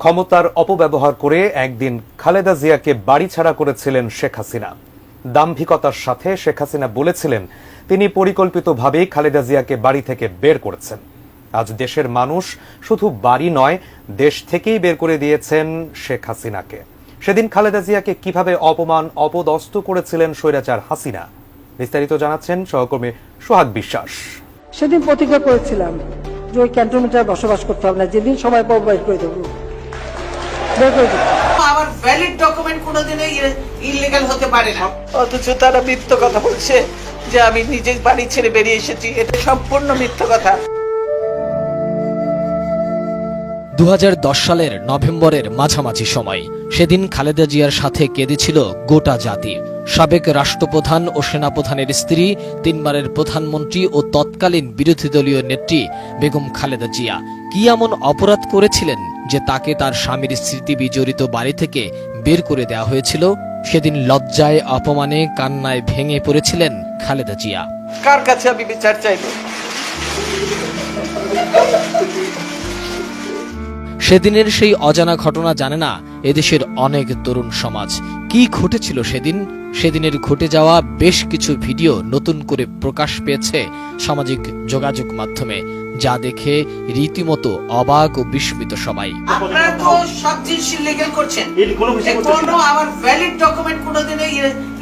ক্ষমতার অপব্যবহার করে একদিন খালেদা জিয়াকে বাড়ি ছাড়া করেছিলেন শেখ হাসিনা। দাম্ভিকতার সাথে শেখ হাসিনা বলেছিলেন, তিনি পরিকল্পিতভাবেই খালেদা জিয়াকে বাড়ি থেকে বের করেছেন। আজ দেশের মানুষ শুধু বাড়ি নয়, দেশ থেকেই বের করে দিয়েছেন শেখ হাসিনাকে। সেদিন খালেদা জিয়াকে কীভাবে অপমান, অপদস্থ করেছিলেন স্বৈরাচার হাসিনা, বিস্তারিত জানাচ্ছেন সহকর্মী সোহাগ বিশ্বাস। সেদিন প্রতিজ্ঞা করেছিলাম যে ওই ক্যান্টনমেন্টে বসবাস করতে হবে না, যেদিন সময় পাবো বের করে দেবো। আমার ভ্যালিড ডকুমেন্ট কোনোদিনই ইলিগাল হতে পারে না। অথচ তারা মিথ্য কথা বলছে যে আমি নিজে বাড়ি ছেড়ে বেরিয়ে এসেছি। এটা সম্পূর্ণ মিথ্য কথা। দু সালের নভেম্বরের মাঝামাঝি সময় সেদিন খালেদা জিয়ার সাথে কেঁদেছিল গোটা জাতি। সাবেক রাষ্ট্রপ্রধান ও সেনাপ্রধানের স্ত্রী তিনবারের প্রধানমন্ত্রী ও তৎকালীন বিরোধী দলীয় নেত্রী বেগম খালেদা জিয়া। কি এমন অপরাধ করেছিলেন যে তাকে তার স্বামীর স্মৃতি বিজড়িত বাড়ি থেকে বের করে দেওয়া হয়েছিল সেদিন লজ্জায় অপমানে কান্নায় ভেঙে পড়েছিলেন খালেদা জিয়া। কার কাছে আমি বিচার চাইব? সেদিনের সেই অজানা ঘটনা জানে না এদেশের অনেক তরুণ সমাজ। কি ঘটেছিল সেদিন? সেদিনের ঘটে যাওয়া বেশ কিছু ভিডিও নতুন করে প্রকাশ পেয়েছে সামাজিক যোগাযোগ মাধ্যমে। যা দেখে রীতিমতো অবাক ও বিস্মিত সবাই। আপনারা তো সব জিনিস ইলিগাল করছেন। কোনো আমার ভ্যালিড ডকুমেন্ট কোনোদিনই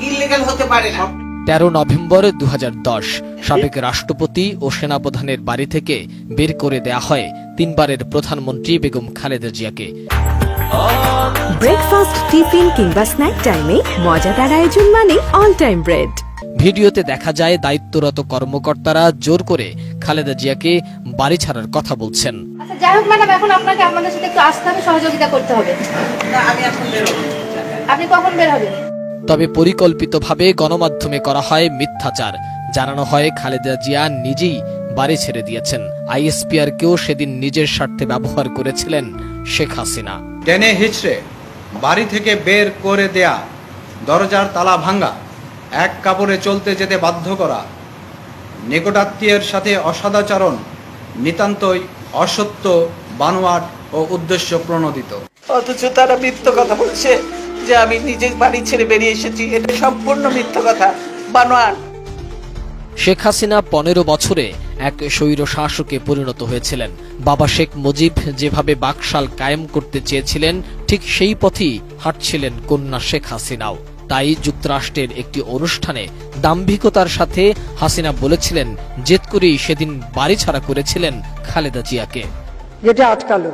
ইলিগাল হতে পারে না। তেরো নভেম্বর দু হাজার দশ সাবেক রাষ্ট্রপতি ও সেনাপ্রধানের বাড়ি থেকে বের করে দেয়া হয় তিনবারের প্রধানমন্ত্রী বেগম খালেদা জিয়াকে। ব্রেকফাস্ট টিফিন কিংবা স্ন্যাক টাইমে মজাদার আয়োজন মানে অল টাইম ব্রেড ভিডিওতে দেখা যায় দায়িত্বরত কর্মকর্তারা জোর করে খালেদা জিয়াকে বাড়ি ছাড়ার কথা বলছেন। আচ্ছা যাই হোক ম্যাডাম এখন আপনাকে আমাদের সাথে একটু আসতে সহযোগিতা করতে হবে। না আমি এখন বেরোবো আপনি কখন বের হবেন? তবে পরিকল্পিতভাবে গণমাধ্যমে করা হয় মিথ্যাচার। জানানো হয় খালেদা জিয়া নিজেই বাড়ি ছেড়ে দিয়েছেন। আইএসপিআরকেও সেদিন নিজের স্বার্থে ব্যবহার করেছিলেন শেখ হাসিনা। টেনে হিচড়ে বাড়ি থেকে বের করে দেয়া দরজার তালা ভাঙ্গা এক কাপড়ে চলতে যেতে বাধ্য করা। নিকটাত্মীয়ের সাথে অসদাচরণ নিতান্তই অসত্য বানোয়াট ও উদ্দেশ্য প্রণোদিত। অথচ তারা মিথ্য কথা বলছে যে আমি নিজে বাড়ি ছেড়ে বেরিয়ে এসেছি। এটা সম্পূর্ণ মিথ্য কথা বানোয়ার শেখ হাসিনা পনেরো বছরে এক স্বৈর শাসকে পরিণত হয়েছিলেন। বাবা শেখ মুজিব যেভাবে বাকশাল কায়েম করতে চেয়েছিলেন ঠিক সেই পথেই হাঁটছিলেন কন্যা শেখ হাসিনাও। তাই যুক্তরাষ্ট্রের একটি অনুষ্ঠানে দাম্ভিকতার সাথে হাসিনা বলেছিলেন, জেদ করেই সেদিন বাড়ি ছাড়া করেছিলেন খালেদা জিয়াকে। যেটা আটকালো।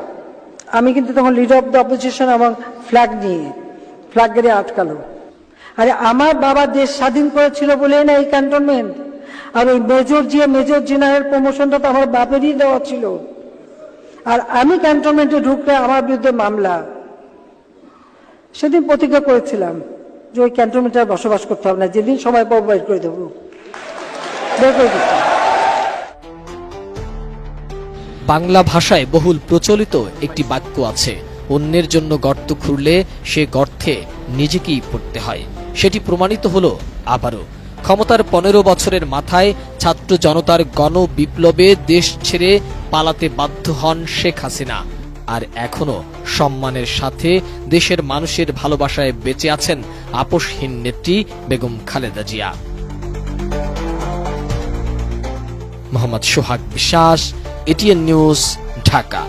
আমি কিন্তু তখন লিডার অফ দ্য অপোজিশন এবং ফ্ল্যাগ নিয়ে ফ্ল্যাগ গেড়ে আটকালো। আরে আমার বাবা দেশ স্বাধীন করেছিল বলেই না এই ক্যান্টনমেন্ট আর ওই মেজর জিয়া মেজর জেনারেল প্রমোশনটা তো আমার বাপেরই দেওয়া ছিল। আর আমি ক্যান্টনমেন্টে ঢুকলে আমার বিরুদ্ধে মামলা। সেদিন প্রতিজ্ঞা করেছিলাম। যে ওই ক্যান্টনমেন্টে বসবাস করতে হবে না, যেদিন পাবো বের করে দেবো। বের করে বাংলা ভাষায় বহুল প্রচলিত একটি বাক্য আছে, অন্যের জন্য গর্ত খুঁড়লে সে গর্তে নিজেকেই পড়তে হয়। সেটি প্রমাণিত হলো আবারও। ক্ষমতার পনেরো বছরের মাথায় ছাত্র জনতার গণ বিপ্লবে দেশ ছেড়ে পালাতে বাধ্য হন শেখ হাসিনা। আর এখনও সম্মানের সাথে দেশের মানুষের ভালোবাসায় বেঁচে আছেন আপোষহীন নেত্রী বেগম খালেদা জিয়া। মোহাম্মদ সোহাগ বিশ্বাস, এটিএন নিউজ, ঢাকা।